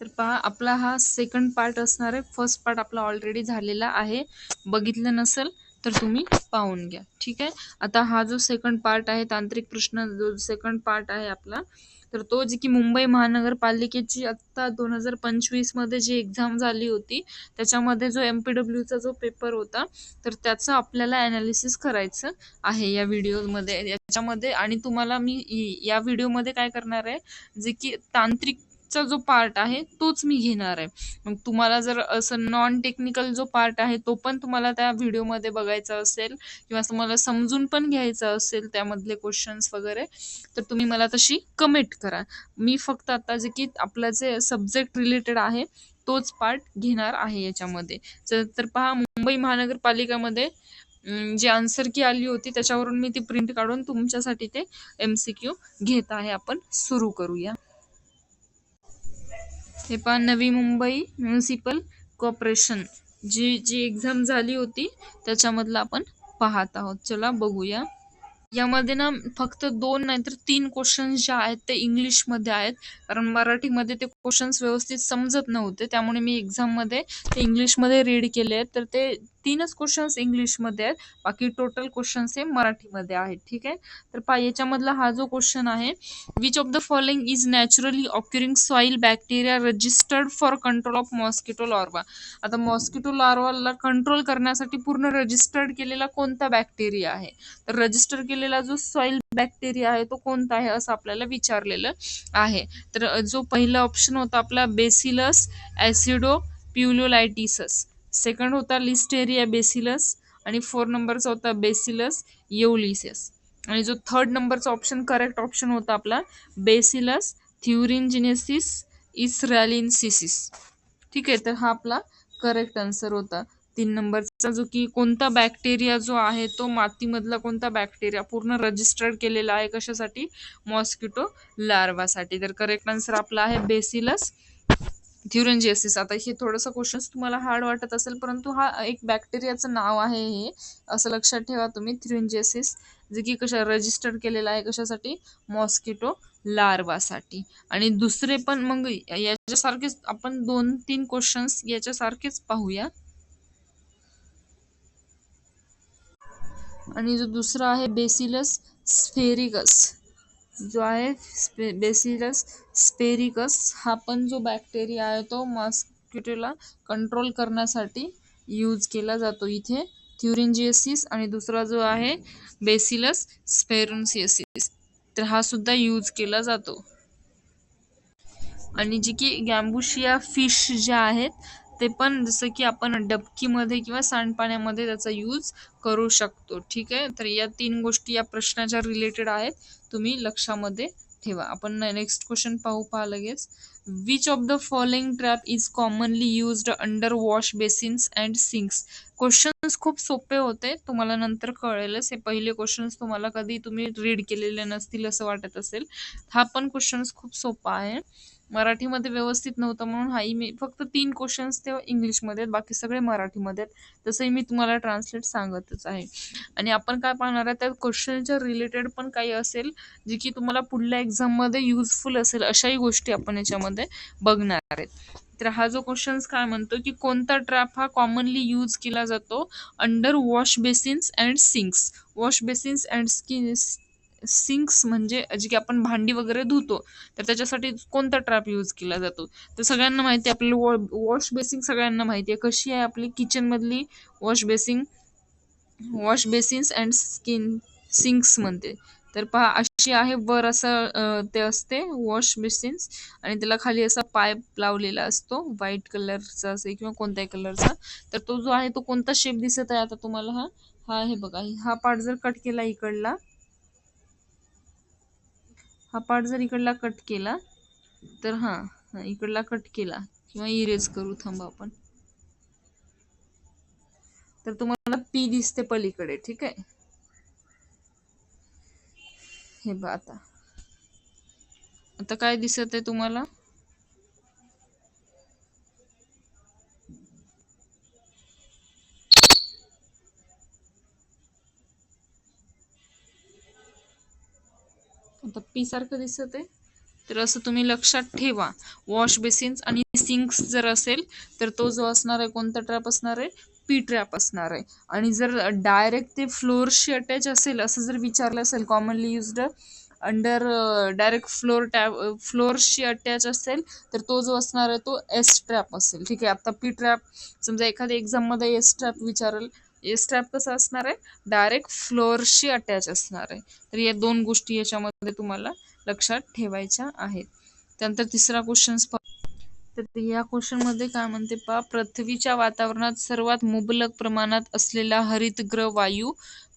तर पहा आपला हा सेकंड पार्ट असणार आहे. फर्स्ट पार्ट आपला ऑलरेडी झालेला आहे. बघितलं नसेल तर तुम्ही पाहून घ्या. ठीक आहे? आता हा जो सेकंड पार्ट आहे तांत्रिक प्रश्न जो सेकंड पार्ट आहे आपला तर तो जी की मुंबई महानगरपालिकेची आत्ता दोन हजार पंचवीसमध्ये जी एक्झाम झाली होती त्याच्यामध्ये जो एम पी डब्ल्यूचा जो पेपर होता तर त्याचं आपल्याला ॲनालिसिस करायचं आहे या व्हिडिओमध्ये याच्यामध्ये आणि तुम्हाला मी या व्हिडिओमध्ये काय करणार आहे जे की तांत्रिक चा जो पार्ट आहे तोच मी घेणार आहे. मग तुम्हाला जर असं नॉन टेक्निकल जो पार्ट आहे तो पण तुम्हाला त्या व्हिडिओमध्ये बघायचा असेल किंवा तुम्हाला समजून पण घ्यायचं असेल त्यामधले क्वेश्चन्स वगैरे तर तुम्ही मला तशी कमेंट करा. मी फक्त आता जे की आपला जे सब्जेक्ट रिलेटेड आहे तोच पार्ट घेणार आहे याच्यामध्ये. तर पहा मुंबई महानगरपालिकामध्ये अं, जी आन्सर की आली होती त्याच्यावरून मी ती प्रिंट काढून तुमच्यासाठी ते एम सी क्यू घेत आहे. आपण सुरू करूया. हे पहा नवी मुंबई म्युन्सिपल कॉर्पोरेशन. जी जी एक्झाम झाली होती त्याच्यामधलं आपण पाहत आहोत. चला बघूया. यामध्ये ना फक्त दोन नाहीतर तीन क्वेश्चन्स जे आहेत ते इंग्लिशमध्ये आहेत. कारण मराठीमध्ये ते क्वेश्चन्स व्यवस्थित समजत नव्हते. त्यामुळे मी एक्झाममध्ये ते इंग्लिशमध्ये रीड केले आहेत. तर ते तीनच क्वेश्चन्स इंग्लिशमध्ये आहेत. बाकी टोटल क्वेश्चन्स हे मराठीमध्ये आहेत. ठीक आहे? तर पहा याच्यामधला हा जो क्वेश्चन आहे which of the following is naturally occurring soil bacteria registered for control of mosquito larva आता मॉस्किटो लार्वाला कंट्रोल करण्यासाठी पूर्ण रजिस्टर्ड केलेला कोणता बॅक्टेरिया आहे? तर रजिस्टर केलेला जो सॉईल बॅक्टेरिया आहे तो कोणता आहे असं आपल्याला विचारलेलं आहे. तर जो पहिला ऑप्शन होता आपला बेसिलस ॲसिडो प्युलोलायटिसस. सेकंड होता लिस्टेरिया बेसिलस आणि फोर नंबरचा होता बेसिलस येवलिसिस आणि जो थर्ड नंबरचा ऑप्शन करेक्ट ऑप्शन होता आपला बेसिलस थ्युरिनजिनेसिस इस्रॅलिनसिसिस. ठीक आहे तर हा आपला करेक्ट आन्सर होता. तीन नंबरचा जो की कोणता बॅक्टेरिया जो आहे तो मातीमधला कोणता बॅक्टेरिया पूर्ण रजिस्टर्ड केलेला आहे कशासाठी? मॉस्किटो लार्वासाठी तर करेक्ट आन्सर आपला आहे बेसिलस थ्युरंजिएसिस आता हे थोडंसं क्वेश्चन्स तुम्हाला हार्ड वाटत असेल परंतु हा एक बॅक्टेरियाचं नाव आहे हे. असं लक्षात ठेवा तुम्ही थ्युरंजिएसिस जे की कशा रजिस्टर्ड केलेलं आहे कशासाठी? मॉस्किटो लार्वासाठी आणि दुसरे पण मग याच्यासारखेच आपण दोन तीन क्वेश्चन्स याच्यासारखेच पाहूया. आणि जो दुसरा आहे बेसिलस स्फेरिकस जो आहे स्पे बेसिलस स्पेरिकस हा पण जो बॅक्टेरिया आहे तो मॉस्किटोला कंट्रोल करण्यासाठी यूज केला जातो इथे. थ्युरिंजिएसिस आणि दुसरा जो आहे बेसिलस स्पेरुन्सिएसिस तर हा सुद्धा यूज केला जातो. आणि जी की गॅम्बुशिया फिश ज्या आहेत ते पण जसं की आपण डबकीमध्ये किंवा सांडपाण्यामध्ये त्याचा यूज करू शकतो. ठीक आहे? तर या तीन गोष्टी या प्रश्नाच्या रिलेटेड आहेत. तुम्ही लक्षामध्ये ठेवा. आपण नेक्स्ट क्वेश्चन पाहू पहा लगेच. Which of the following trap is commonly used under wash basins and sinks questions खूप सोपे होते. तुम्हाला नंतर कळेलच. हे पहिले क्वेश्चन्स तुम्हाला कधी तुम्ही रीड केलेले नसतील असं वाटत असेल. हा पण क्वेश्चन्स खूप सोपा आहे. मराठीमध्ये व्यवस्थित नव्हतं म्हणून हाही मी फक्त तीन क्वेश्चन्स ते इंग्लिशमध्ये आहेत बाकी सगळे मराठीमध्ये आहेत. तसंही मी तुम्हाला ट्रान्सलेट सांगतच आहे. आणि आपण काय पाहणार आहे त्या क्वेश्चनच्या रिलेटेड पण काही असेल जे की तुम्हाला पुढल्या एक्झाममध्ये युजफुल असेल अशाही गोष्टी आपण याच्यामध्ये बघणार आहेत. तर हा जो क्वेश्चन्स काय म्हणतो की कोणता ट्रॅप हा कॉमनली यूज केला जातो? Under wash basins and sinks wash basins and skin sinks म्हणजे जे की आपण भांडी वगैरे धुतो तर त्याच्यासाठी कोणता ट्रॅप यूज केला जातो? तर सगळ्यांना माहिती आहे आपली वॉ वॉश बेसिंग सगळ्यांना माहिती आहे. कशी आहे आपली किचनमधली wash basin wash basins and skin sinks म्हणते. तर पहा अशी आहे वर असं ते असते वॉश बेसिन्स आणि त्याला खाली असा पाईप लावलेला असतो व्हाईट कलरचा असेल किंवा कोणत्याही कलरचा तर तो जो आहे तो कोणता शेप दिसत आहे आता तुम्हाला? हा हा आहे बघा. हा पार्ट जर कट केला इकडला हा पार्ट जर इकडला कट केला तर हा इकडला कट केला किंवा इरेज करू थांबा आपण. तर तुम्हाला पी दिसते पलीकडे ठीक आहे? हे बा आता. आता काय दिसत आहे तुम्हाला? आता पी सारखं दिसत आहे तर असं तुम्ही लक्षात ठेवा. वॉश बेसिन्स आणि सिंक्स जर असेल तर तो जो असणार आहे कोणता ट्रॅप असणार आहे? पी ट्रॅप असणार आहे. आणि जर डायरेक्ट ते फ्लोअरशी अटॅच असेल असं जर विचारलं असेल commonly used under direct floor tap फ्लोअरशी attach असेल तर तो जो असणार आहे तो एस ट्रॅप असेल. ठीक आहे आता पी ट्रॅप समजा एखाद्या एक्झाममध्ये एस ट्रॅप विचारेल एस ट्रॅप कसं असणार आहे? डायरेक्ट फ्लोअरशी अटॅच असणार आहे. तर या दोन गोष्टी याच्यामध्ये तुम्हाला लक्षात ठेवायच्या आहेत. त्यानंतर तिसरा क्वेश्चन तर या क्वेश्चनमध्ये काय म्हणते पा पृथ्वीच्या वातावरणात सर्वात मुबलक प्रमाणात असलेला हरितगृह वायू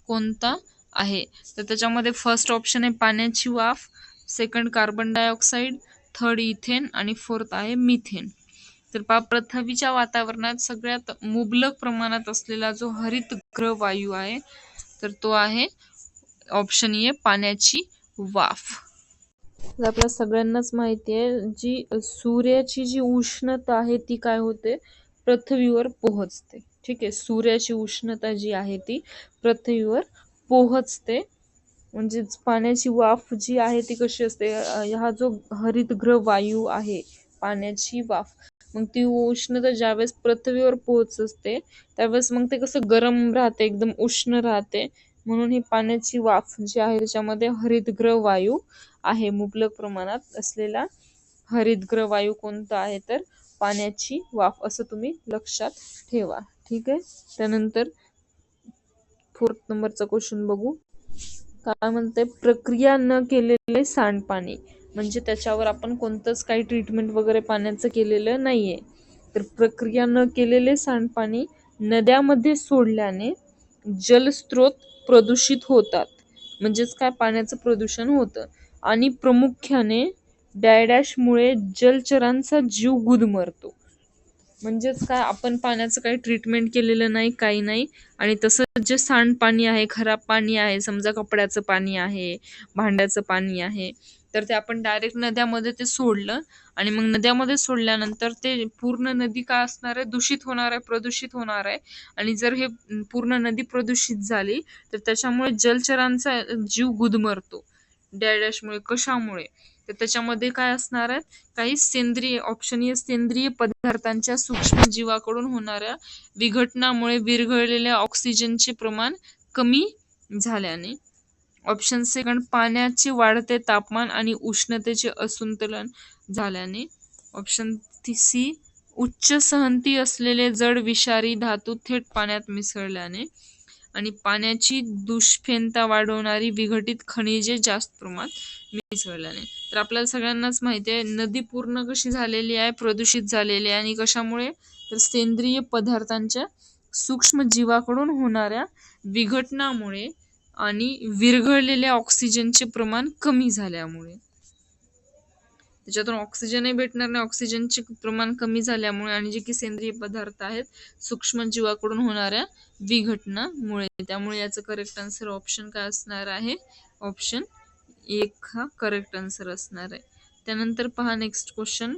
कोणता आहे? तर त्याच्यामध्ये फर्स्ट ऑप्शन आहे पाण्याची वाफ second carbon dioxide third ethane आणि फोर्थ आहे मिथेन तर पा पृथ्वीच्या वातावरणात सगळ्यात मुबलक प्रमाणात असलेला जो हरितगृह वायू आहे तर तो आहे ऑप्शन ए पाण्याची वाफ. आपल्या सगळ्यांनाच माहिती आहे जी सूर्याची जी उष्णता आहे ती काय होते? पृथ्वीवर पोहोचते. ठीक आहे सूर्याची उष्णता जी आहे ती पृथ्वीवर पोहोचते. म्हणजेच पाण्याची वाफ जी आहे ती कशी असते? हा जो हरितगृह वायू आहे पाण्याची वाफ. मग ती उष्णता ज्यावेळेस पृथ्वीवर पोहोच असते त्यावेळेस मग ते कसं गरम राहते एकदम उष्ण राहते. म्हणून ही पाण्याची वाफ जी आहे त्याच्यामध्ये हरितगृह वायू आहे मुबलक प्रमाणात असलेला हरितगृह वायू कोणता आहे तर पाण्याची वाफ असं तुम्ही लक्षात ठेवा. ठीक आहे? त्यानंतर फोर्थ नंबरचा क्वेश्चन बघू. काय म्हणते? प्रक्रिया न केलेले सांडपाणी. म्हणजे त्याच्यावर आपण कोणतंच काही ट्रीटमेंट वगैरे पाण्याचं केलेलं नाहीये. तर प्रक्रिया न केलेले सांडपाणी नद्यामध्ये सोडल्याने जलस्रोत प्रदूषित होतात. म्हणजेच काय? पाण्याचं प्रदूषण होतं. आणि प्रामुख्याने डायडॅशमुळे जलचरांचा जीव गुदमरतो. म्हणजेच काय? आपण पाण्याचं काही ट्रीटमेंट केलेलं नाही काही नाही. आणि तसं जे सांडपाणी आहे खराब पाणी आहे समजा कपड्याचं पाणी आहे भांड्याचं पाणी आहे तर ते आपण डायरेक्ट नद्यामध्ये ते सोडलं आणि मग नद्यामध्ये सोडल्यानंतर ते पूर्ण नदी काय असणार आहे? दूषित होणार आहे प्रदूषित होणार आहे. आणि जर हे पूर्ण नदी प्रदूषित झाली तर त्याच्यामुळे जलचरांचा जीव गुदमरतो. डॅडॅशमुळे कशामुळे? तर त्याच्यामध्ये काय असणार आहे? काही सेंद्रिय ऑप्शनीय सेंद्रिय पदार्थांच्या सूक्ष्म जीवाकडून होणाऱ्या विघटनामुळे विरघळलेल्या ऑक्सिजनचे प्रमाण कमी झाल्याने ऑप्शन सेकंड पाण्याचे वाढते तापमान आणि उष्णतेचे असंतुलन झाल्याने. ऑप्शन सी उच्च सहंती असलेले जड विषारी धातू थेट पाण्यात मिसळल्याने आणि पाण्याची दुष्फेनता वाढवणारी विघटित खनिजे जास्त प्रमाणात मिसळल्याने. तर आपल्याला सगळ्यांनाच माहिती आहे नदी पूर्ण कशी झालेली आहे प्रदूषित झालेली आहे आणि कशामुळे? तर सेंद्रिय पदार्थांच्या सूक्ष्म जीवाकडून होणाऱ्या विघटनामुळे आणि विरघळलेल्या ऑक्सिजनचे प्रमाण कमी झाल्यामुळे. त्याच्यातून ऑक्सिजनही भेटणार नाही ऑक्सिजनचे प्रमाण कमी झाल्यामुळे आणि जे की सेंद्रिय पदार्थ आहेत सूक्ष्म जीवाकडून होणाऱ्या विघटनामुळे त्यामुळे याचं करेक्ट आन्सर ऑप्शन काय असणार आहे? ऑप्शन एक हा करेक्ट आन्सर असणार आहे. त्यानंतर पहा नेक्स्ट क्वेश्चन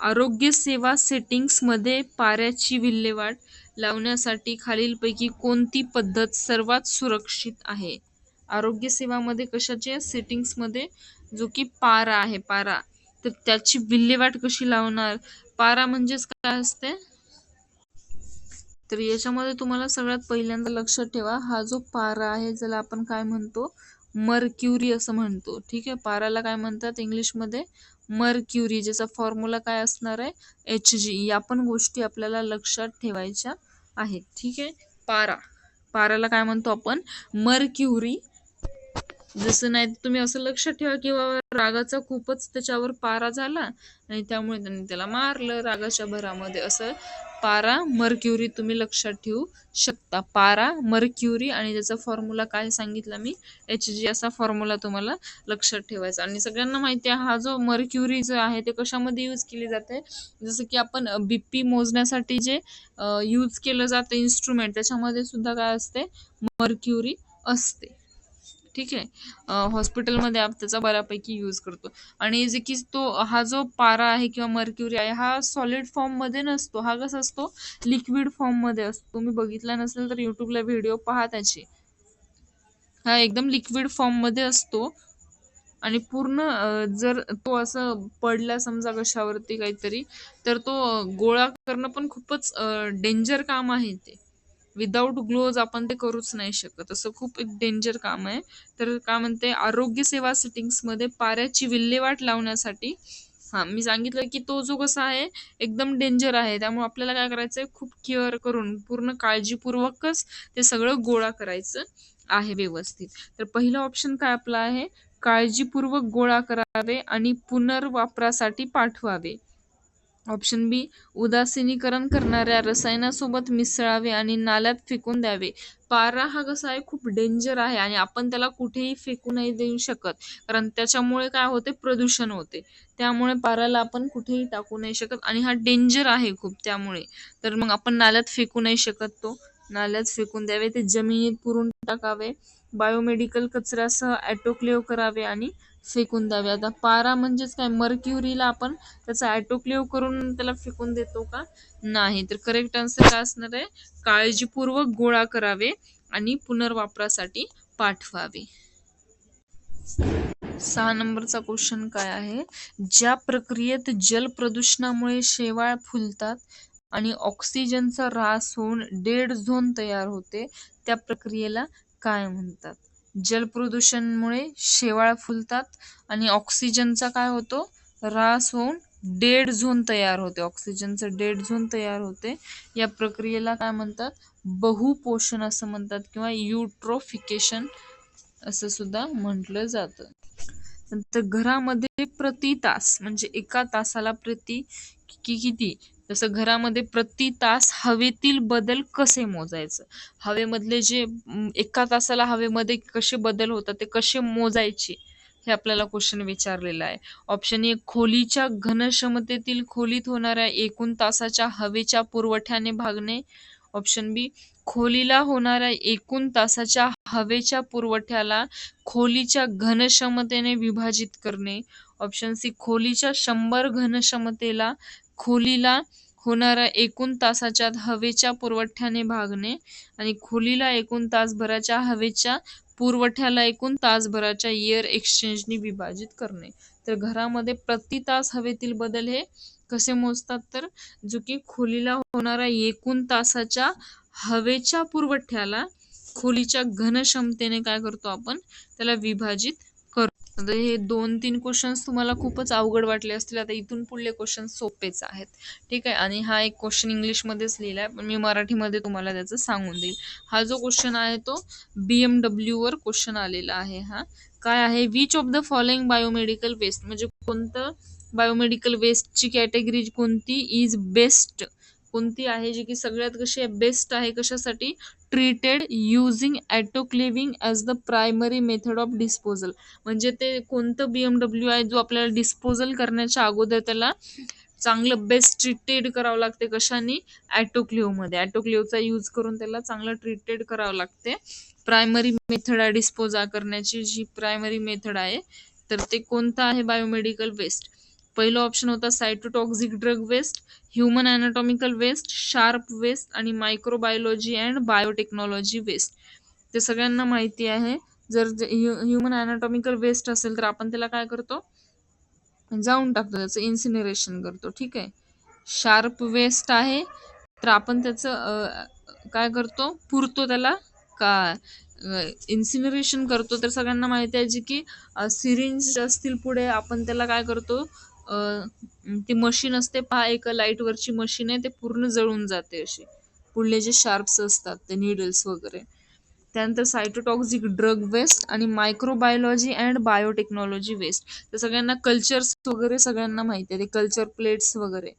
आरोग्य सेवा सेटिंग्समध्ये पाऱ्याची विल्हेवाट लावण्यासाठी खालीलपैकी कोणती पद्धत सर्वात सुरक्षित आहे? आरोग्य सेवामध्ये कशाचे? सेटिंग्समध्ये जो की पारा आहे पारा. तर त्याची विल्हेवाट कशी लावणार? पारा म्हणजेच काय असते? तर याच्यामध्ये तुम्हाला सगळ्यात पहिल्यांदा लक्षात ठेवा हा जो पारा आहे ज्याला आपण काय म्हणतो? मर्क्युरी असं म्हणतो. ठीक आहे? पाराला काय म्हणतात इंग्लिशमध्ये? मर्क्युरी ज्याचा फॉर्म्युला काय असणार आहे? एच जी या पण गोष्टी आपल्याला लक्षात ठेवायच्या आहेत. ठीक आहे? पारा. पाराला काय म्हणतो आपण? मर्क्युरी जसं नाही तुम्ही असं लक्षात ठेवा किंवा रागाचा खूपच त्याच्यावर पारा झाला आणि त्यामुळे त्यांनी त्याला मारलं रागाच्या भरामध्ये. असं पारा मर्क्युरी तुम्ही लक्षात ठेवू शकता. पारा मर्क्युरी आणि त्याचा फॉर्म्युला काय सांगितला मी? एच जी असा फॉर्म्युला तुम्हाला लक्षात ठेवायचा. आणि सगळ्यांना माहिती आहे हा जो मर्क्युरी जो आहे ते कशामध्ये यूज केली जाते? जसं की आपण बीपी मोजण्यासाठी जे यूज केलं जातं इन्स्ट्रुमेंट त्याच्यामध्ये सुद्धा काय असते? मर्क्युरी असते. ठीक आहे. हॉस्पिटलमध्ये आप त्याचा बऱ्यापैकी यूज करतो. आणि जे की तो हा जो पारा आहे किंवा मर्क्युरी आहे हा सॉलिड फॉर्ममध्ये नसतो. हा कसा असतो? लिक्विड फॉर्ममध्ये असतो. तुम्ही बघितला नसेल तर यूट्यूबला व्हिडिओ पहा त्याचे. हा एकदम लिक्विड फॉर्ममध्ये असतो. आणि पूर्ण जर तो असं पडला समजा कशावरती काहीतरी तर तो गोळा करणं पण खूपच डेंजर काम आहे ते. विदाऊट ग्लोव्ज आपण ते करूच नाही शकत. असं खूप एक डेंजर काम आहे. तर काय म्हणते आरोग्य सेवा सेटिंग्समध्ये पाऱ्याची विल्हेवाट लावण्यासाठी हा मी सांगितलं की तो जो कसा आहे एकदम डेंजर आहे. त्यामुळे आपल्याला काय करायचंय खूप केअर करून पूर्ण काळजीपूर्वकच ते सगळं गोळा करायचं आहे व्यवस्थित. तर पहिलं ऑप्शन काय आपला आहे? काळजीपूर्वक गोळा करावे आणि पुनर्वापरासाठी पाठवावे. ऑप्शन बी उदासीनीकरण करणाऱ्या रसायनासोबत मिसळावे आणि नाल्यात फेकून द्यावे. पारा हा कसा आहे? खूप डेंजर आहे आणि आपण त्याला कुठेही फेकू नाही देऊ शकत. कारण त्याच्यामुळे काय होते? प्रदूषण होते. त्यामुळे पाराला आपण कुठेही टाकू नाही शकत आणि हा डेंजर आहे खूप त्यामुळे. तर मग आपण नाल्यात फेकू नाही शकत तो. नाल्यात फेकून द्यावे. ते जमिनीत पुरून टाकावे. बायोमेडिकल कचऱ्यासह ॲटोक्लेव करावे आणि फेकून द्यावे. आता पारा म्हणजेच काय? मर्क्युरीला आपण त्याचा ॲटोक्लेव करून त्याला फेकून देतो का? नाही. तर करेक्ट आन्सर काय असणार आहे? काळजीपूर्वक गोळा करावे आणि पुनर्वापरासाठी पाठवावे. सहा नंबरचा क्वेश्चन काय आहे? ज्या प्रक्रियेत जल प्रदूषणामुळे शेवाळ फुलतात आणि ऑक्सिजनचा ऱ्हास होऊन डेड झोन तयार होते त्या प्रक्रियेला काय म्हणतात? जल प्रदूषणमुळे शेवाळ फुलतात आणि ऑक्सिजनचा काय होतो? ऱ्हास होऊन डेड झोन तयार होते. ऑक्सिजनचं डेड झोन तयार होते. या प्रक्रियेला काय म्हणतात? बहुपोषण असं म्हणतात किंवा युट्रोफिकेशन असं सुद्धा म्हटलं जातं. नंतर घरामध्ये प्रति तास म्हणजे एका तासाला प्रति कि किती? जसं घरामध्ये प्रति तास हवेतील बदल कसे मोजायचं? हवेमधले जे एका तासाला हवेमध्ये कसे बदल होतात ते कसे मोजायचे हे आपल्याला क्वेश्चन विचारलेला आहे. ऑप्शन ए खोलीच्या घनक्षमतेतील खोलीत होणाऱ्या एकूण तासाच्या हवेच्या पुरवठ्याने भागणे. ऑप्शन बी खोलीला होणाऱ्या एकूण तासाच्या हवेच्या पुरवठ्याला खोलीच्या घनक्षमतेने विभाजित करणे. ऑप्शन सी खोलीच्या शंभर घनक्षमतेला खोलीला होणाऱ्या एकूण तासाच्या हवेच्या पुरवठ्याने भागणे आणि खोलीला एकूण तासभराच्या हवेच्या पुरवठ्याला एकूण तासभराच्या एअर एक्सचेंजने विभाजित करणे. तर घरामध्ये प्रति तास हवेतील बदल हे कसे मोजतात? तर जो की खोलीला होणाऱ्या एकूण तासाच्या हवेच्या पुरवठ्याला खोलीच्या घनक्षमतेने काय करतो आपण? त्याला विभाजित करतो आता हे दोन तीन क्वेश्चन्स तुम्हाला खूपच अवघड वाटले असतील. आता इथून पुढले क्वेश्चन सोपेच आहेत. ठीक आहे? आणि हा एक क्वेश्चन इंग्लिशमध्येच लिहिला आहे पण मी मराठीमध्ये तुम्हाला त्याचं सांगून देईल. हा जो क्वेश्चन आहे तो बी एम वर क्वेश्चन आलेला आहे हा. काय आहे? Which of the following biomedical waste म्हणजे कोणतं बायोमेडिकल वेस्टची कॅटेगरी कोणती इज बेस्ट कोणती आहे जी की सगळ्यात कशी आहे बेस्ट आहे कशासाठी treated using autoclaving as the primary method of disposal म्हणजे ते कोणतं बी एम डब्ल्यू आहे जो आपल्याला डिस्पोजल करण्याच्या अगोदर त्याला चांगलं बेस्ट ट्रीटेड करावं लागते कशाने? ॲटोक्लिओमध्ये ॲटोक्लिओचा यूज करून त्याला चांगलं ट्रीटेड करावं लागते. प्रायमरी मेथड आहे डिस्पोजा करण्याची जी प्रायमरी मेथड आहे तर ते कोणतं आहे? बायोमेडिकल वेस्ट पहिलं ऑप्शन होता cytotoxic drug waste human anatomical waste sharp waste आणि मायक्रोबायोलॉजी अँड बायोटेक्नॉलॉजी वेस्ट ते सगळ्यांना माहिती आहे. जर ह्युमन अनाटॉमिकल वेस्ट असेल तर आपण त्याला काय करतो? जाऊन टाकतो त्याचं इन्सिनरेशन करतो. ठीक आहे? शार्प वेस्ट आहे. तर आपण त्याचं काय करतो? पुरतो त्याला. का इन्सिनरेशन करतो. तर सगळ्यांना माहिती आहे जी की सिरिंज असतील पुढे आपण त्याला काय करतो? ती मशीन असते पहा एक लाईटवरची मशीन आहे ते पूर्ण जळून जाते अशी. पुढले जे शार्प्स असतात ते निडल्स वगैरे. त्यानंतर सायटोटॉक्झिक ड्रग वेस्ट आणि मायक्रोबायोलॉजी अँड बायोटेक्नॉलॉजी वेस्ट तर सगळ्यांना कल्चर्स वगैरे सगळ्यांना माहिती आहे. ते कल्चर प्लेट्स वगैरे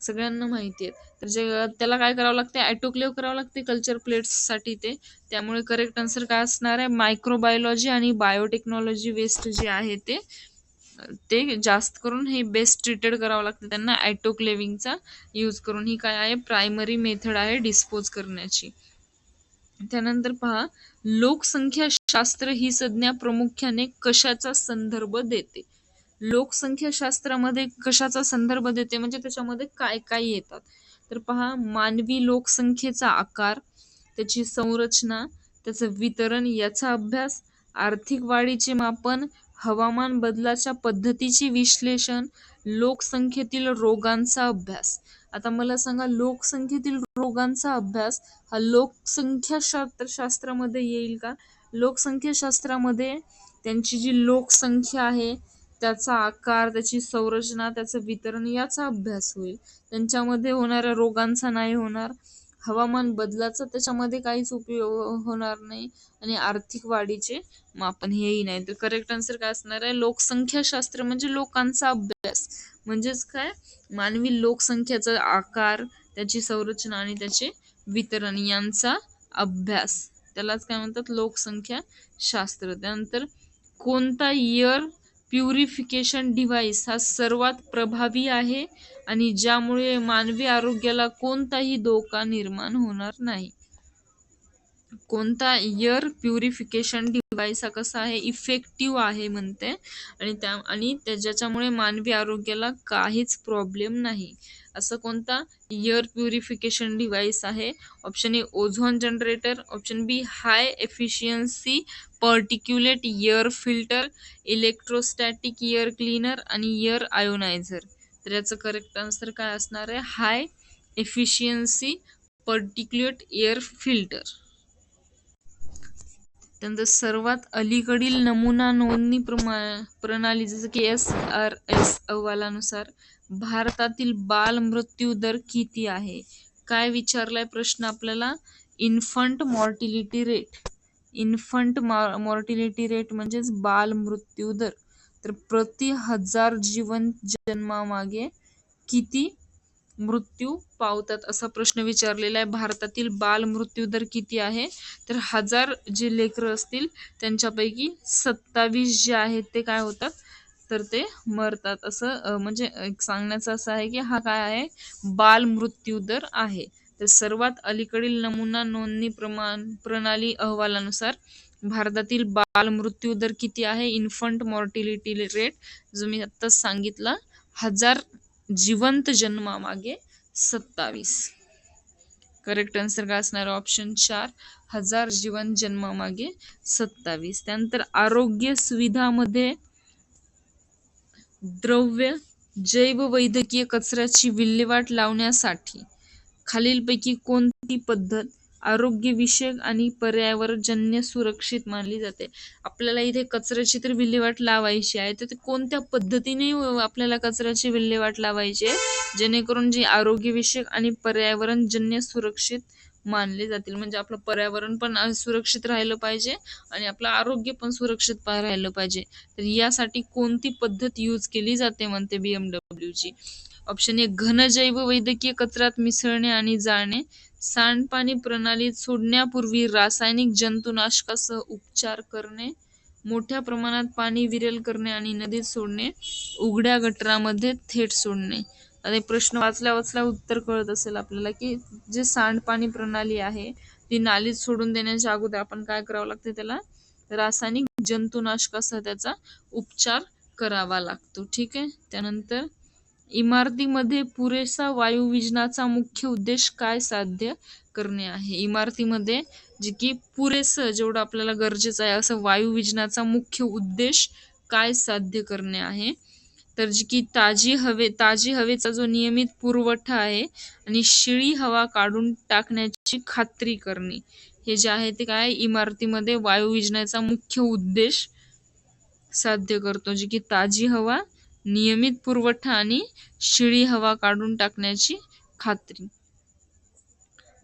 सगळ्यांना माहिती आहेत तर जे त्याला काय करावं लागते? ॲटोक्लेव करावं लागते कल्चर प्लेट्ससाठी ते. त्यामुळे करेक्ट आन्सर काय असणार आहे? मायक्रोबायोलॉजी आणि बायोटेक्नॉलॉजी वेस्ट जे आहे ते. ते जास्त करून हे बेस्ट ट्रीटेड करावं लागतं त्यांना ॲटोक्लेविंगचा यूज करून. ही काय आहे? प्रायमरी मेथड आहे डिस्पोज करण्याची. त्यानंतर पहा लोकसंख्या शास्त्र ही संज्ञा प्रामुख्याने कशाचा संदर्भ देते? लोकसंख्या शास्त्रामध्ये कशाचा संदर्भ देते? म्हणजे त्याच्यामध्ये काय काय येतात? तर पहा मानवी लोकसंख्येचा आकार त्याची संरचना त्याचं वितरण याचा अभ्यास आर्थिक वाढीचे मापन हवामान बदलाच्या पद्धतीचे विश्लेषण लोकसंख्येतील रोगांचा अभ्यास. आता मला सांगा लोकसंख्येतील रोगांचा अभ्यास हा लोकसंख्या शास्त्र शास्त्रामध्ये येईल का? लोकसंख्या शास्त्रामध्ये त्यांची जी लोकसंख्या आहे त्याचा आकार त्याची संरचना त्याचं वितरण याचा अभ्यास होईल. त्यांच्यामध्ये होणाऱ्या रोगांचा नाही होणार. हवामान बदलाचा त्याच्यामध्ये काहीच उपयोग होणार नाही आणि आर्थिक वाढीचे मापन हेही नाही. तर करेक्ट आन्सर काय असणार आहे? लोकसंख्या शास्त्र म्हणजे लोकांचा अभ्यास. म्हणजेच काय? मानवी लोकसंख्याचा आकार त्याची संरचना आणि त्याचे वितरण यांचा अभ्यास. त्यालाच काय म्हणतात? लोकसंख्या शास्त्र त्यानंतर कोणता इयर प्युरिफिकेशन डिव्हाइस हा सर्वात प्रभावी आहे आणि ज्यामुळे मानवी आरोग्याला कोणताही धोका निर्माण होणार नाही. कोणता एअर प्युरिफिकेशन डिव्हाइस हा कसा आहे? इफेक्टिव्ह आहे म्हणते. आणि त्या आणि ज्याच्यामुळे मानवी आरोग्याला काहीच प्रॉब्लेम नाही. असं कोणता एअर प्युरिफिकेशन डिव्हाइस आहे? Option A ozone generator. Option B high efficiency particulate air filter electrostatic air cleaner आणि एअर आयोनायझर तर याचं करेक्ट आन्सर काय असणार आहे? High efficiency particulate air filter त्यानंतर सर्वात अलीकडील नमुना नोंदणी प्रमा प्रणाली जसं की एस आर एस अहवालानुसार भारतातील बाल मृत्यू दर किती आहे? काय विचारलाय प्रश्न आपल्याला? Infant mortality rate infant mortality rate म्हणजेच बाल मृत्यू दर. तर प्रति हजार जीवन जन्मामागे किती मृत्यू पावतात असा प्रश्न विचारलेला आहे. भारतातील बाल मृत्यू दर किती आहे? तर हजार जे लेकरं असतील त्यांच्यापैकी सत्तावीस जे आहेत ते काय होतात? तर ते मरतात. असं म्हणजे एक सांगण्याचं असं आहे की हा काय आहे? बाल मृत्यू दर आहे. तर सर्वात अलीकडील नमुना नोंदणी प्रमाण प्रणाली अहवालानुसार भारतातील बाल मृत्यू दर किती आहे? इन्फंट मॉर्टिलिटी रेट जो मी आत्ताच सांगितला हजार जिवंत जन्मामागे सत्तावीस. करेक्ट आन्सर काय असणार? ऑप्शन चार हजार जीवन जन्मामागे सत्तावीस. त्यानंतर आरोग्य सुविधामध्ये द्रव्य जैववैद्यकीय कचऱ्याची विल्हेवाट लावण्यासाठी खालीलपैकी कोणती पद्धत आरोग्यविषयक आणि पर्यावरणजन्य सुरक्षित मानली जाते? आपल्याला इथे कचऱ्याची तर विल्हेवाट लावायची आहे. तर ते कोणत्या पद्धतीने आपल्याला कचऱ्याची विल्हेवाट लावायची आहे? जेणेकरून जी आरोग्यविषयक आणि पर्यावरणजन्य सुरक्षित मानले जातील. म्हणजे आपलं पर्यावरण पण सुरक्षित राहिलं पाहिजे आणि आपलं आरोग्य पण सुरक्षित राहिलं पाहिजे. तर यासाठी कोणती पद्धत यूज केली जाते? म्हणते बीएमडब्ल्यू ची. ऑप्शन ए घन जैव वैद्यकीय कचऱ्यात मिसळणे आणि जाळणे. सांडपाणी प्रणालीत सोडण्यापूर्वी रासायनिक जंतुनाशकासह उपचार करणे. मोठ्या प्रमाणात पाणी विरेल करणे आणि नदीत सोडणे. उघड्या गटरामध्ये थेट सोडणे. आता प्रश्न वाचल्या वाचल्या उत्तर कळत असेल आपल्याला की जे सांडपाणी प्रणाली आहे ती नालीत सोडून देण्याच्या अगोदर आपण काय करावं लागते त्याला? रासायनिक जंतुनाशकासह त्याचा उपचार करावा लागतो. ठीक आहे? त्यानंतर इमारतीमध्ये पुरेसा वायुविजनाचा मुख्य उद्देश काय साध्य करणे आहे? इमारतीमध्ये जे की पुरेसं जेवढं आपल्याला गरजेचं आहे असं वायुविजनाचा मुख्य उद्देश काय साध्य करणे आहे? तर जी की ताजी हवे ताजी हवेचा जो नियमित पुरवठा आहे आणि शिळी हवा काढून टाकण्याची खात्री करणे. हे जे आहे ते काय? इमारतीमध्ये वायुविजनाचा मुख्य उद्देश साध्य करतो. जी की ताजी हवा नियमित पुरवठा आणि शिळी हवा काढून टाकण्याची खात्री.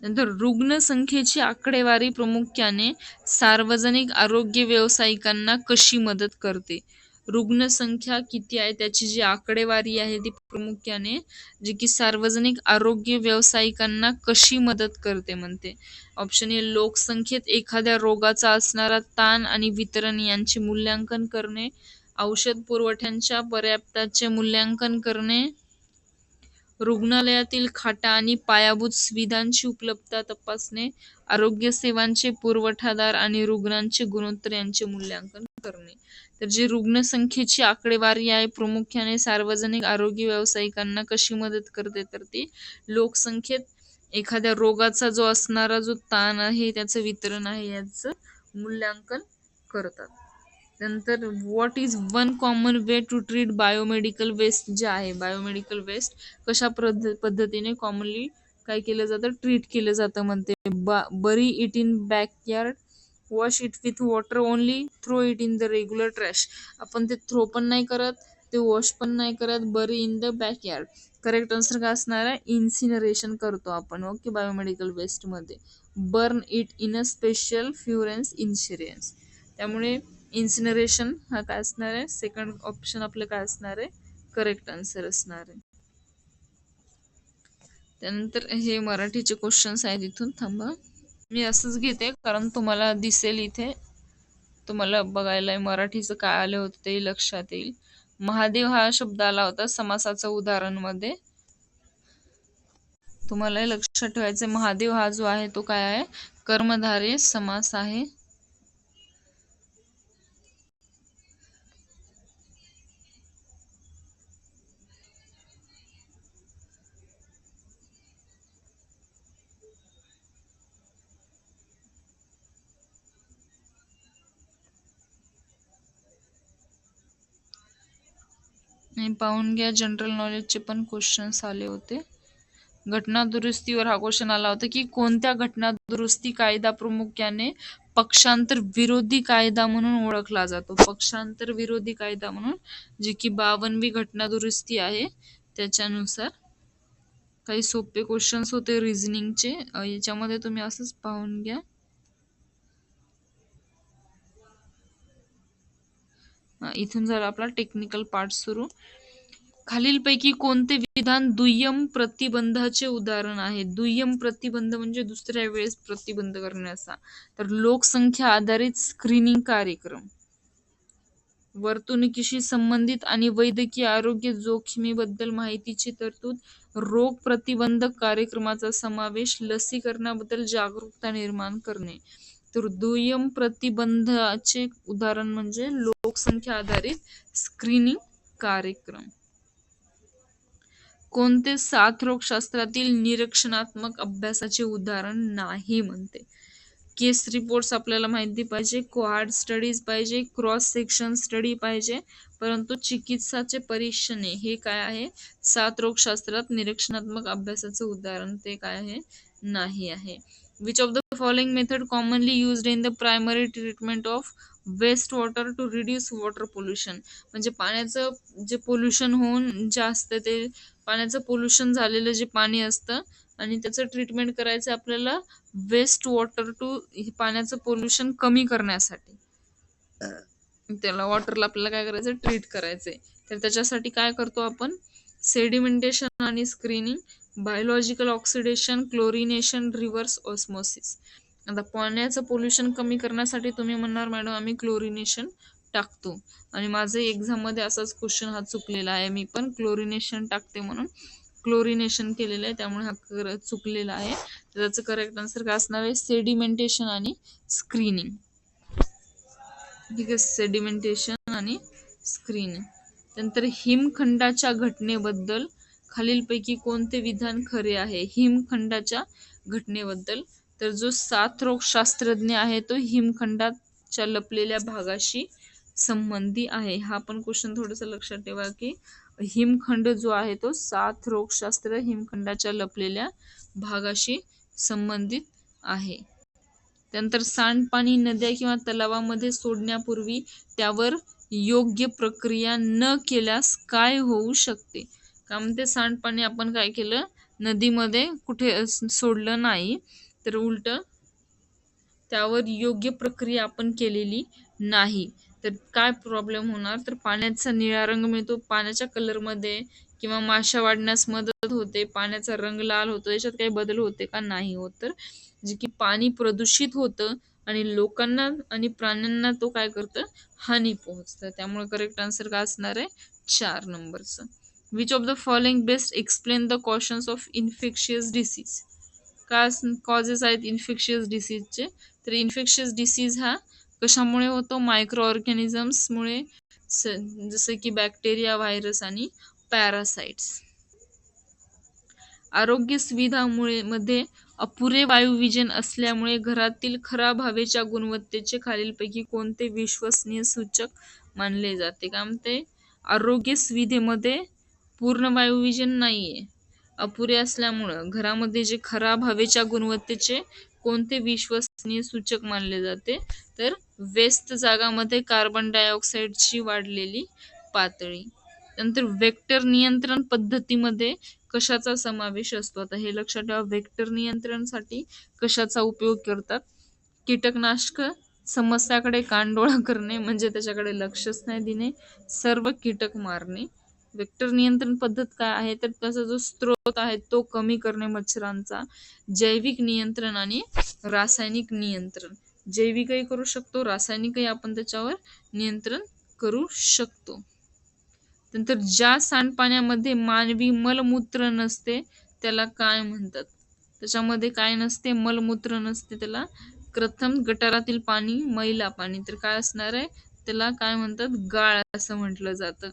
नंतर रुग्णसंख्येची आकडेवारी प्रामुख्याने सार्वजनिक आरोग्य व्यावसायिकांना कशी मदत करते? रुग्णसंख्या किती आहे? त्याची जी आकडेवारी आहे ती प्रामुख्याने जी की सार्वजनिक आरोग्य व्यावसायिकांना कशी मदत करते म्हणते. ऑप्शन ए लोकसंख्येत एखाद्या रोगाचा असणारा ताण आणि वितरण यांचे मूल्यांकन करणे. औषध पुरवठ्यांच्या पर्याप्ताचे मूल्यांकन करणे रुग्णालयातील खाटा आणि पायाभूत सुविधांची उपलब्धता तपासणे आरोग्य सेवांचे पुरवठादार आणि रुग्णांचे गुणोत्तर यांचे मूल्यांकन करणे. तर जी रुग्णसंख्येची आकडेवारी आहे प्रामुख्याने सार्वजनिक आरोग्य व्यावसायिकांना कशी मदत करते तर ती लोकसंख्येत एखाद्या रोगाचा जो असणारा जो ताण आहे त्याचं वितरण आहे याचं मूल्यांकन करतात. त्यानंतर what is one common way to treat biomedical waste जे आहे बायोमेडिकल वेस्ट कशा पद्ध पद्धतीने कॉमनली काय केलं जातं? ट्रीट केलं जातं म्हणते. बा bury it in backyard wash it with water only throw it in the regular trash आपण ते थ्रो पण नाही करत ते वॉश पण नाही करत bury in the backyard correct answer काय असणार आहे? इन्सिनरेशन करतो आपण okay biomedical वेस्टमध्ये burn it in a special furnace insurance त्यामुळे इन्सिनरेशन हा काय असणार आहे? सेकंड ऑप्शन आपलं काय असणार आहे? करेक्ट आन्सर असणार आहे. त्यानंतर हे मराठीचे क्वेश्चन्स आहेत इथून थांबा. मी असंच घेते कारण तुम्हाला दिसेल इथे. तुम्हाला बघायला मराठीचं काय आलं होतं ते लक्षात येईल. महादेव हा शब्द आला होता समासाचं उदाहरणमध्ये तुम्हाला लक्षात ठेवायचं महादेव हा जो आहे तो काय आहे? कर्मधारे समास आहे. आणि पाहून घ्या. जनरल नॉलेजचे पण क्वेश्चन्स आले होते. घटना दुरुस्तीवर हा क्वेश्चन आला होता की कोणत्या घटना दुरुस्ती कायदा प्रामुख्याने पक्षांतर विरोधी कायदा म्हणून ओळखला जातो? पक्षांतर विरोधी कायदा म्हणून जे की बावनवी घटना दुरुस्ती आहे त्याच्यानुसार काही सोपे क्वेश्चन्स होते रिझनिंगचे याच्यामध्ये तुम्ही असंच पाहून घ्या. इथून झाला आपला टेक्निकल पार्ट सुरू. खालीलपैकी कोणते विधान दुय्यम प्रतिबंधाचे उदाहरण आहे? दुय्यम प्रतिबंध म्हणजे दुसऱ्या वेळेस प्रतिबंध करण्याचा. तर लोकसंख्या आधारित स्क्रीनिंग कार्यक्रम. वर्तणुकीशी संबंधित आणि वैद्यकीय आरोग्य जोखमीबद्दल माहितीची तरतूद रोग प्रतिबंधक कार्यक्रमाचा समावेश लसीकरणाबद्दल जागरूकता निर्माण करणे. तर दुय्यम प्रतिबंधाचे उदाहरण म्हणजे लोकसंख्या आधारित स्क्रीनिंग कार्यक्रम. कोणते साथरोगशास्त्रातील निरीक्षणात्मक अभ्यासाचे उदाहरण नाही म्हणते. केस रिपोर्ट्स आपल्याला माहिती पाहिजे क्वाड स्टडीज पाहिजे क्रॉस सेक्शन स्टडी पाहिजे परंतु चिकित्साचे परीक्षणे हे काय आहे? साथरोगशास्त्रात निरीक्षणात्मक अभ्यासाचं उदाहरण ते काय आहे? नाही आहे. Which of the following method commonly used in the primary treatment of waste water to reduce water pollution म्हणजे पाण्याचं जे पोल्युशन होऊन जे असतं ते पाण्याचं पोल्युशन झालेलं जे पाणी असतं आणि त्याचं ट्रीटमेंट करायचं आपल्याला वेस्ट वॉटर टू पाण्याचं पोल्युशन कमी करण्यासाठी. त्याला वॉटरला आपल्याला काय करायचं ट्रीट करायचंय. तर त्याच्यासाठी काय करतो आपण? सेडिमेंटेशन आणि screening biological oxidation chlorination reverse osmosis आता पाण्याचं पोल्युशन कमी करण्यासाठी तुम्ही म्हणणार मॅडम आम्ही क्लोरिनेशन टाकतो. आणि माझं एक्झाममध्ये असाच क्वेश्चन हा चुकलेला आहे. मी पण क्लोरिनेशन टाकते म्हणून क्लोरिनेशन केलेलं आहे. त्यामुळे हा चुकलेला आहे. त्याचं करेक्ट आन्सर काय असणार आहे? सेडिमेंटेशन आणि स्क्रीनिंग ठीक आहे सेडिमेंटेशन आणि स्क्रीनिंग त्यानंतर हिमखंडाच्या घटनेबद्दल खालीलपैकी कोणते विधान खरे आहे? हिमखंडाच्या घटनेबद्दल. तर जो शास्त्रज्ञ आहे तो हिमखंडाच्या लपलेल्या भागाशी संबंधी आहे. हा पण क्वेश्चन थोडंसं लक्षात ठेवा की हिमखंड जो आहे तो सात रोगशास्त्र हिमखंडाच्या लपलेल्या भागाशी संबंधित आहे. त्यानंतर सांडपाणी नद्या किंवा तलावामध्ये सोडण्यापूर्वी त्यावर योग्य प्रक्रिया न केल्यास काय होऊ शकते? त्यामुळे ते सांडपाणी आपण काय केलं? नदीमध्ये कुठे सोडलं नाही तर उलट त्यावर योग्य प्रक्रिया आपण केलेली नाही. तर काय प्रॉब्लेम होणार? तर पाण्याचा निळा रंग मिळतो. पाण्याच्या कलरमध्ये किंवा माशा वाढण्यास मदत होते. पाण्याचा रंग लाल होतो. याच्यात काही बदल होते का? नाही होत. तर जे की पाणी प्रदूषित होतं आणि लोकांना आणि प्राण्यांना तो काय करतं? हानी पोहोचतं. त्यामुळे करेक्ट आन्सर काय असणार आहे? चार नंबरचं. Which of the following best explain the cautions of infectious disease का कॉजेस आहेत इन्फेक्शियस डिसीजचे तर इन्फेक्शियस डिसीज हा कशामुळे होतो? मायक्रो ऑर्गॅनिझम्समुळे जसं की बॅक्टेरिया व्हायरस आणि पॅरासाइट्स आरोग्य सुविधामुळे मध्ये अपुरे वायुविजन असल्यामुळे घरातील खराब हवेच्या गुणवत्तेचे खालीलपैकी कोणते विश्वसनीय सूचक मानले जाते? काय म्हणते? आरोग्य सुविधेमध्ये पूर्ण वायुविजन नाहीये. अपुरे असल्यामुळं घरामध्ये जे खराब हवेच्या गुणवत्तेचे कोणते विश्वसनीय सूचक मानले जाते तर व्यस्त जागामध्ये कार्बन डायऑक्साईडची वाढलेली पातळी. नंतर वेक्टर नियंत्रण पद्धतीमध्ये कशाचा समावेश असतो? आता हे लक्षात ठेवा वेक्टर नियंत्रणासाठी कशाचा उपयोग करतात? कीटकनाशक समस्याकडे कानडोळा करणे म्हणजे त्याच्याकडे लक्षच नाही देणे सर्व कीटक मारणे. वेक्टर नियंत्रण पद्धत काय आहे? तर त्याचा जो स्त्रोत आहे तो कमी करणे मच्छरांचा जैविक नियंत्रण आणि रासायनिक नियंत्रण. जैविकही करू शकतो रासायनिकही आपण त्याच्यावर नियंत्रण करू शकतो. नंतर ज्या सांडपाण्यामध्ये मानवी मलमूत्र नसते त्याला काय म्हणतात? त्याच्यामध्ये काय नसते मलमूत्र नसते त्याला प्रथम गटारातील पाणी मैला पाणी. तर काय असणार आहे? त्याला काय म्हणतात? गाळ असं म्हटलं जातं.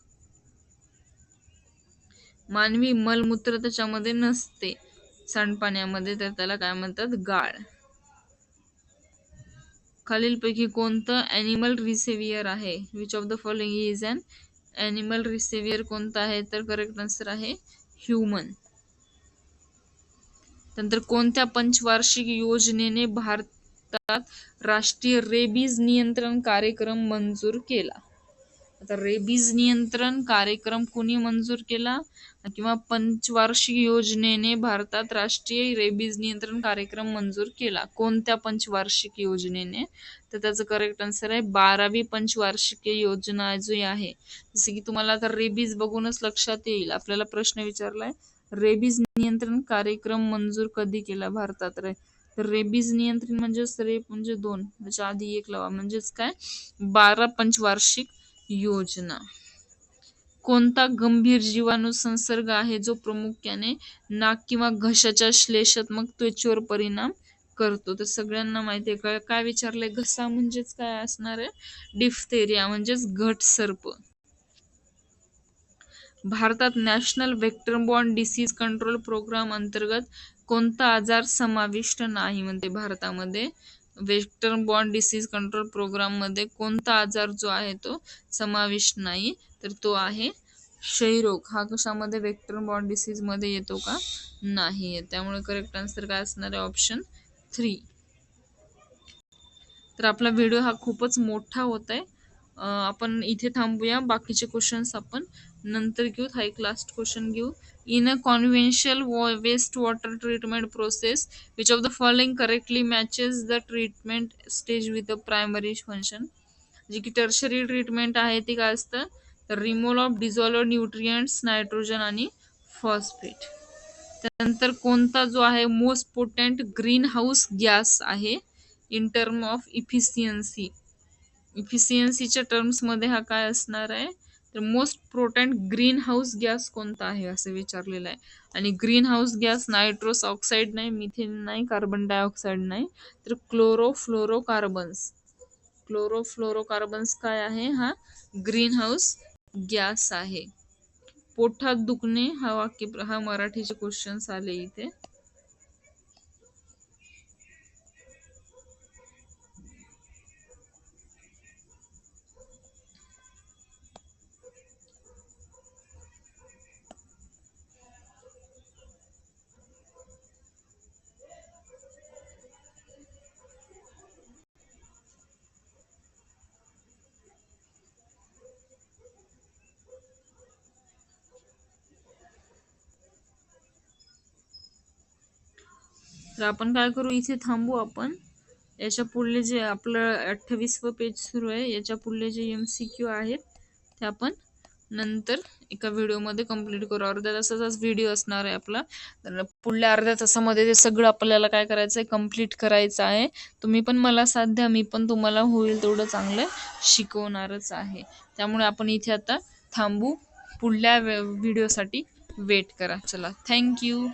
मानवी मलमूत्र त्याच्यामध्ये नसते. सांडपाण्यामध्ये तर त्याला काय म्हणतात? गाळ. खालीलपैकी कोणतं ॲनिमल रिसेव्हियर आहे? Which of the following is an animal reservoir कोणतं आहे? तर करेक्ट आन्सर आहे ह्युमन नंतर कोणत्या पंचवार्षिक योजनेने भारतात राष्ट्रीय रेबीज नियंत्रण कार्यक्रम मंजूर केला? आता रेबीज नियंत्रण कार्यक्रम कुणी मंजूर केला? किंवा पंचवार्षिक योजनेने भारतात राष्ट्रीय रेबीज नियंत्रण कार्यक्रम मंजूर केला? कोणत्या पंचवार्षिक योजनेने? तर त्याचं करेक्ट आन्सर आहे बारावी पंचवार्षिक योजना जी आहे. जसे की तुम्हाला आता रेबीज बघूनच लक्षात येईल. आपल्याला प्रश्न विचारलाय रेबीज नियंत्रण कार्यक्रम मंजूर कधी केला भारतात रे? तर रेबीज नियंत्रण म्हणजेच रेप म्हणजे दोन. त्याच्या आधी एक लावा. म्हणजेच काय? बारा पंचवार्षिक योजना. कोणता गंभीर जीवाणू संसर्ग आहे जो प्रामुख्याने नाक किंवा घशाच्या श्लेषात्मक त्वचेवर परिणाम करतो? तर सगळ्यांना माहिती आहे काय विचारलंय? घसा म्हणजेच काय असणार आहे? डिफ्थेरिया म्हणजेच घट सर्प. भारतात national vector bond disease control programme अंतर्गत कोणता आजार समाविष्ट नाही म्हणते भारतामध्ये? वेक्टर बॉर्न डिसीज कंट्रोल प्रोग्राममध्ये कोणता आजार जो आहे तो समाविष्ट नाही तर तो आहे क्षयरोग. हा कशामध्ये वेक्टर बॉर्न डिसीजमध्ये येतो का? नाही त्यामुळे करेक्ट आन्सर काय असणार आहे? ऑप्शन थ्री तर आपला व्हिडिओ हा खूपच मोठा होत आहे. आपण इथे थांबूया. बाकीचे क्वेश्चन्स आपण नंतर घेऊ हा एक लास्ट क्वेश्चन घेऊ. In a conventional waste water treatment process which of the following correctly matches the treatment stage with a primary function जी की टर्शरी ट्रीटमेंट आहे ती काय असतं? तर removal of dissolved nutrients nitrogen आणि फॉस्फेट त्यानंतर कोणता जो आहे most potent greenhouse gas आहे इन टर्म ऑफ इफिशियन्सी इफिशियन्सीच्या टर्म्समध्ये हा काय असणार आहे? तर most potent greenhouse gas कोणता आहे असं विचारलेलं आहे. आणि greenhouse gas nitrous oxide नाही मिथेन नाही कार्बन डायऑक्साईड नाही तर क्लोरोफ्लोरोकार्बन्स क्लोरोफ्लोरोकार्बन्स काय आहे? हा ग्रीन हाऊस गॅस आहे. पोटात दुखणे हा वाक्य हा मराठीचे क्वेश्चन्स आले इथे. तर आपण काय करू इथे थांबू आपण. याच्या पुढले जे आपलं अठ्ठावीसवं पेज सुरू आहे याच्या पुढले जे एम सी क्यू आहेत ते आपण नंतर एका व्हिडिओमध्ये कंप्लीट करू. अर्ध्या तासाचाच व्हिडिओ असणार आहे आपला. तर पुढल्या अर्ध्या तासामध्ये ते सगळं आपल्याला काय करायचं आहे कंप्लीट करायचं आहे. तुम्ही पण मला साथ द्या मी पण तुम्हाला होईल तेवढं चांगलं शिकवणारच आहे. त्यामुळे आपण इथे आता थांबू. पुढल्या व्हिडिओसाठी वेट करा. चला थँक्यू